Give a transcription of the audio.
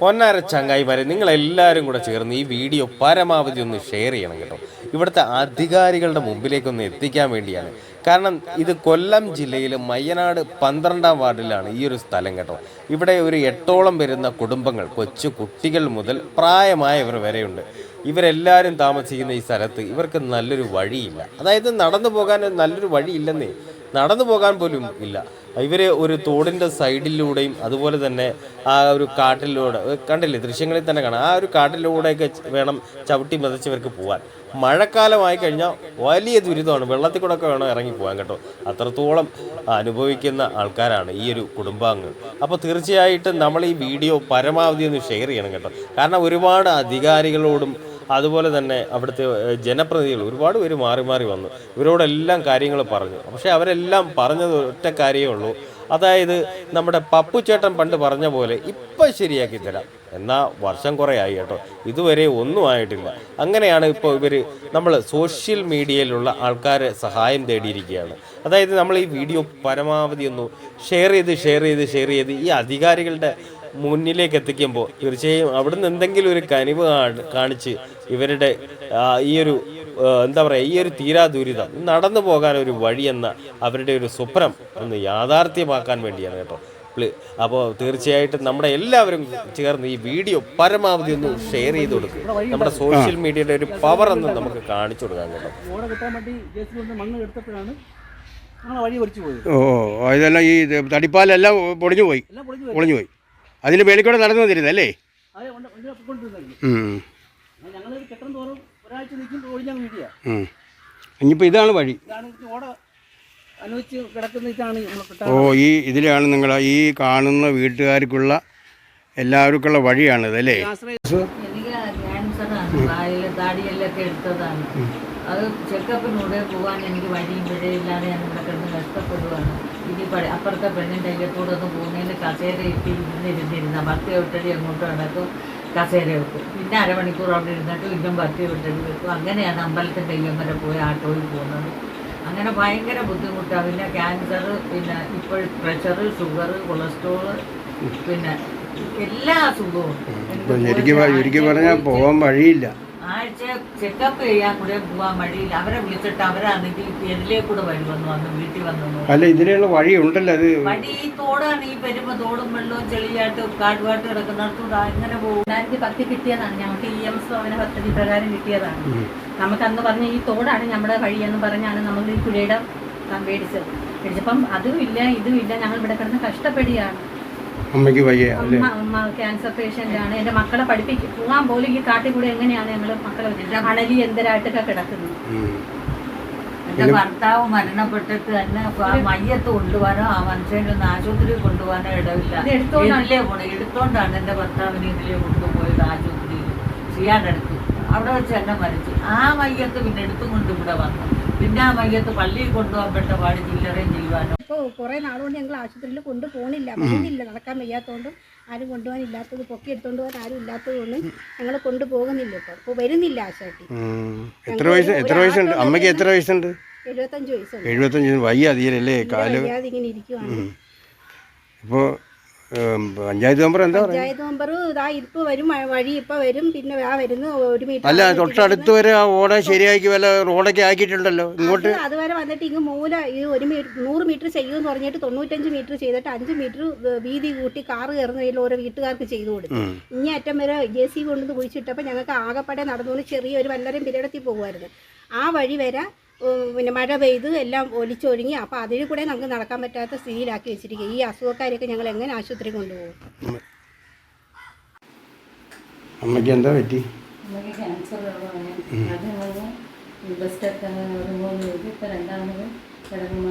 പൊന്നാര ചങ്ങായിമാരെ നിങ്ങളെല്ലാവരും കൂടെ ചേർന്ന് ഈ വീഡിയോ പരമാവധി ഒന്ന് ഷെയർ ചെയ്യണം കേട്ടോ. ഇവിടുത്തെ അധികാരികളുടെ മുമ്പിലേക്കൊന്ന് എത്തിക്കാൻ വേണ്ടിയാണ്. കാരണം ഇത് കൊല്ലം ജില്ലയിലെ മയ്യനാട് പന്ത്രണ്ടാം വാർഡിലാണ് ഈ ഒരു സ്ഥലം കേട്ടോ. ഇവിടെ ഒരു എട്ടോളം വരുന്ന കുടുംബങ്ങൾ കൊച്ചു കുട്ടികൾ മുതൽ പ്രായമായവർ വരെയുണ്ട്. ഇവരെല്ലാവരും താമസിക്കുന്ന ഈ സ്ഥലത്ത് ഇവർക്ക് നല്ലൊരു വഴിയില്ല. അതായത് നടന്നു പോകാൻ നല്ലൊരു വഴിയില്ലെന്നേ നടന്നു പോകാൻ പോലും ഇല്ല. ഇവർ ഒരു തോടിന്റെ സൈഡിലൂടെയും അതുപോലെ തന്നെ ആ ഒരു കാട്ടിലൂടെ കണ്ടില്ലേ? ദൃശ്യങ്ങളിൽ തന്നെ കാണാം. ആ ഒരു കാട്ടിലൂടെയൊക്കെ വേണം ചവിട്ടി ഇവർക്ക് പോകാൻ മഴക്കാലമായി കഴിഞ്ഞാൽ വലിയ ദുരിതമാണ്. വെള്ളത്തിൽ കൂടെ ഒക്കെ വേണം ഇറങ്ങി പോകാൻ കേട്ടോ. അത്രത്തോളം അനുഭവിക്കുന്ന ആൾക്കാരാണ് ഈ ഒരു കുടുംബാംഗങ്ങൾ. അപ്പോൾ തീർച്ചയായിട്ടും നമ്മൾ ഈ വീഡിയോ പരമാവധി ഒന്ന് ഷെയർ ചെയ്യണം കേട്ടോ. കാരണം ഒരുപാട് അധികാരികളോടും അതുപോലെ തന്നെ അവിടുത്തെ ജനപ്രതിനിധികൾ ഒരുപാട് പേര് മാറി മാറി വന്നു. ഇവരോടെല്ലാം കാര്യങ്ങൾ പറഞ്ഞു. പക്ഷേ അവരെല്ലാം പറഞ്ഞത് ഒറ്റ കാര്യമേ ഉള്ളൂ. അതായത് നമ്മുടെ പപ്പു ചേട്ടൻ പണ്ട് പറഞ്ഞ പോലെ ഇപ്പം ശരിയാക്കി തരാം. എന്നാൽ വർഷം കുറേ ആയി കേട്ടോ. ഇതുവരെ ഒന്നും ആയിട്ടില്ല. അങ്ങനെയാണ് ഇപ്പോൾ ഇവർ നമ്മൾ സോഷ്യൽ മീഡിയയിലുള്ള ആൾക്കാരെ സഹായം തേടിയിരിക്കുകയാണ്. അതായത് നമ്മൾ ഈ വീഡിയോ പരമാവധി ഒന്ന് ഷെയർ ചെയ്ത് ഷെയർ ചെയ്ത് ഷെയർ ചെയ്ത് ഈ അധികാരികളുടെ മുന്നിലേക്ക് എത്തിക്കുമ്പോൾ തീർച്ചയായും അവിടുന്ന് എന്തെങ്കിലും ഒരു കനിവ് കാണി- കാണിച്ച് ഇവരുടെ ഈ ഒരു എന്താ പറയുക ഈ ഒരു തീരാ ദുരിതം നടന്നു പോകാൻ ഒരു വഴി എന്ന അവരുടെ ഒരു സ്വപ്നം ഒന്ന് യാഥാർത്ഥ്യമാക്കാൻ വേണ്ടിയാണ് കേട്ടോ. അപ്പോൾ തീർച്ചയായിട്ടും നമ്മുടെ എല്ലാവരും ചേർന്ന് ഈ വീഡിയോ പരമാവധി ഒന്ന് ഷെയർ ചെയ്ത് കൊടുക്കും. നമ്മുടെ സോഷ്യൽ മീഡിയയുടെ ഒരു പവർ ഒന്ന് നമുക്ക് കാണിച്ചു കൊടുക്കാൻ കേട്ടോ. ഓട കിട്ടാൻ വേണ്ടി ജെ കൊണ്ട് മണ്ണ് എടുത്തപ്പോഴാണ് ഞങ്ങൾ വഴി ഒടിച്ചു പോയത്. ഓ ഇതെല്ലാം ഈ തടിപ്പാലെല്ലാം പൊടിഞ്ഞു പൊളിഞ്ഞു പോയി. പൊളിഞ്ഞു പോയി. അതിന് മേളിൽ കൂടെ നടന്നു വന്നിരുന്നല്ലേ. ഇനിയിപ്പോൾ ഇതാണ് വഴി ഓ ഈ ഇതിലാണ് നിങ്ങൾ ഈ കാണുന്ന വീട്ടുകാർക്കുള്ള എല്ലാവർക്കുള്ള വഴിയാണിത് അല്ലേ എനിക്ക് അത് ചെക്കപ്പിനൂടെ പോകാൻ എനിക്ക് വഴിയും പിഴയില്ലാതെ ഞാൻ ഇവിടെ കിടന്ന് കഷ്ടപ്പെടുവാണ്. ഇനി പഴ- അപ്പുറത്തെ പെണ്ണിന്റെ അയ്യപ്പോടെ ഒന്ന് പോകുന്നതിന് കസേര ഇട്ടി ഇരുന്നിരുന്നിരുന്ന ഭക്തി വിട്ടടി അങ്ങോട്ട് നടക്കും കസേര വെക്കും. പിന്നെ അരമണിക്കൂർ അവിടെ ഇരുന്നിട്ട് വീണ്ടും ഭക്തി വിട്ടടി വെക്കും. അങ്ങനെയാണ് അമ്പലത്തിന്റെ അയ്യം വരെ പോയി ആട്ടോയിൽ പോകുന്നത്. അങ്ങനെ ഭയങ്കര ബുദ്ധിമുട്ടാണ് പിന്നെ ക്യാൻസർ പിന്നെ ഇപ്പോൾ പ്രഷർ ഷുഗർ കൊളസ്ട്രോൾ പിന്നെ എല്ലാ അസുഖവും ശരിക്കും പറഞ്ഞാൽ പോകാൻ വഴിയില്ല. ആഴ്ച ചെക്കപ്പ് ചെയ്യാൻ കൂടെ പോകാൻ വഴിയില്ല. അവരെ വിളിച്ചിട്ട് അവരാണെങ്കിൽ എതിലേ കൂടെ വരുമെന്ന് വന്ന് വീട്ടിൽ വന്നു അല്ല ഇതിലുള്ള വഴി ഉണ്ടല്ലോ അത് വഴി ഈ തോടാണ് ഈ വരുമ്പോ തോടും വെള്ളവും ചെളിയായിട്ട് കാട്ടുപാട്ട് കിടക്കുന്നിടത്തൂടെ അങ്ങനെ പോകും. രണ്ടായിരത്തി പത്തി കിട്ടിയതാണ്. ഞങ്ങൾക്ക് ഇ എം സോവന ഭവന പദ്ധതി പ്രകാരം കിട്ടിയതാണ്. നമുക്ക് അന്ന് പറഞ്ഞ ഈ തോടാണ് നമ്മുടെ വഴി വഴിയെന്ന് പറഞ്ഞാണ് നമ്മൾ ഈ പുഴയുടെ മേടിച്ചത്. മേടിച്ചപ്പം അതും ഇല്ല ഇതും ഇല്ല. ഞങ്ങൾ ഇവിടെ കിടന്ന് കഷ്ടപ്പെടുകയാണ്. അമ്മയ്ക്ക് വയ്യ അല്ലേ? ക്യാൻസർ പേഷ്യന്റ് ആണ്. എന്റെ മക്കളെ പഠിപ്പിക്കും പോകാൻ പോലും ഈ കാട്ടിൽ കൂടെ എങ്ങനെയാണ് ഞങ്ങൾ മക്കളെ അണലി എന്തരായിട്ടൊക്കെ കിടക്കുന്നത് ഉം. എന്റെ ഭർത്താവ് മരണപ്പെട്ടിട്ട് തന്നെ ആ മയ്യത്ത് കൊണ്ടുപോകാനോ ആ മനുഷ്യനെ ഒന്ന് ആശുപത്രി കൊണ്ടുപോകാനോ ഇടവില്ല. എടുത്തോണ്ടല്ലേ. ഇതിലേ പോണേ എടുത്തോണ്ടാണ് എന്റെ ഭർത്താവിനെ ഇതിലേ കൊണ്ടുപോയത് ആശുപത്രിയിൽ. ചെയ്യാണ്ടെടുത്തു അവിടെ വെച്ച് എന്നെ മരിച്ചു. ആ മയ്യത്ത് പിന്നെ എടുത്തും കൊണ്ട് ഇവിടെ വന്നു. പിന്നെ ആ മയ്യത്ത് പള്ളിയിൽ കൊണ്ടുപോകാൻ പെട്ട പാട് ചില്ലറയും ചെയ്യുവാനോ കുറേ നാളുകൊണ്ട് ഞങ്ങൾ ആശുപത്രിയിൽ കൊണ്ടുപോകണില്ല പോകുന്നില്ല. നടക്കാൻ വയ്യാത്തതുകൊണ്ടും ആരും കൊണ്ടുപോകാൻ ഇല്ലാത്തത് പൊക്കി എടുത്തുകൊണ്ട് പോകാൻ ആരും ഇല്ലാത്തതുകൊണ്ടും ഞങ്ങൾ കൊണ്ടുപോകുന്നില്ല ഇപ്പോൾ ഇപ്പോൾ വരുന്നില്ല ആശാട്ടി. എത്ര വയസ്സ് എത്ര വയസ്സുണ്ട്? അമ്മയ്ക്ക് എത്ര വയസ്സുണ്ട്? എഴുപത്തഞ്ച് വയസ്സുണ്ട്. എഴുപത്തഞ്ച് വയ്യ തീരല്ലേ കാൽ? വയ്യാതെ ഇങ്ങനെ ഇരിക്കുവാണ്. ഇപ്പോൾ പഞ്ചായത്ത് മെമ്പർ എന്താ പറയുക പഞ്ചായത്ത് മെമ്പർ ഇതാ ഇപ്പം വരും വഴി ഇപ്പൊ വരും പിന്നെ ആ വരുന്നു ഒരു മീറ്റർ അല്ല തൊട്ടടുത്ത് വരെ ആ ഓട ശരിയാക്കി വല്ല റോഡൊക്കെ ആക്കിയിട്ടുണ്ടല്ലോ? ഇങ്ങോട്ട്? അത് അതുവരെ വന്നിട്ട് ഇങ്ങ് മൂല ഈ ഒരു മീറ്റർ നൂറ് മീറ്റർ ചെയ്യുമെന്ന് പറഞ്ഞിട്ട് തൊണ്ണൂറ്റഞ്ച് മീറ്റർ ചെയ്തിട്ട് അഞ്ച് മീറ്റർ വീതി കൂട്ടി കാറ് കയറുന്നതിൽ ഓരോ വീട്ടുകാർക്ക് ചെയ്തു കൊടുത്തു. ഉം. ഇനി അറ്റം വരെ ജെ സി കൊണ്ടുവന്ന് കുഴിച്ചിട്ടപ്പോൾ ഞങ്ങൾക്ക് ആകെപ്പാടെ നടന്നുകൊണ്ട് ചെറിയൊരു വല്ലരും പിരടത്തി പോകുമായിരുന്നു. ആ വഴി വരെ പിന്നെ മഴ പെയ്ത് എല്ലാം ഒലിച്ചൊഴുങ്ങി അപ്പോൾ അതിൽ കൂടെ നമുക്ക് നടക്കാൻ പറ്റാത്ത സ്ഥിതിയിലാക്കി വെച്ചിരിക്കുക. ഈ അസുഖക്കാരെയൊക്കെ ഞങ്ങൾ എങ്ങനെ ആശുപത്രി കൊണ്ടുപോകും? അമ്മയ്ക്ക് എന്താ പറ്റി? ക്യാൻസർ അത് ബസ് സ്റ്റോപ്പ് ഇപ്പം രണ്ടാമത് കിടക്കുന്നു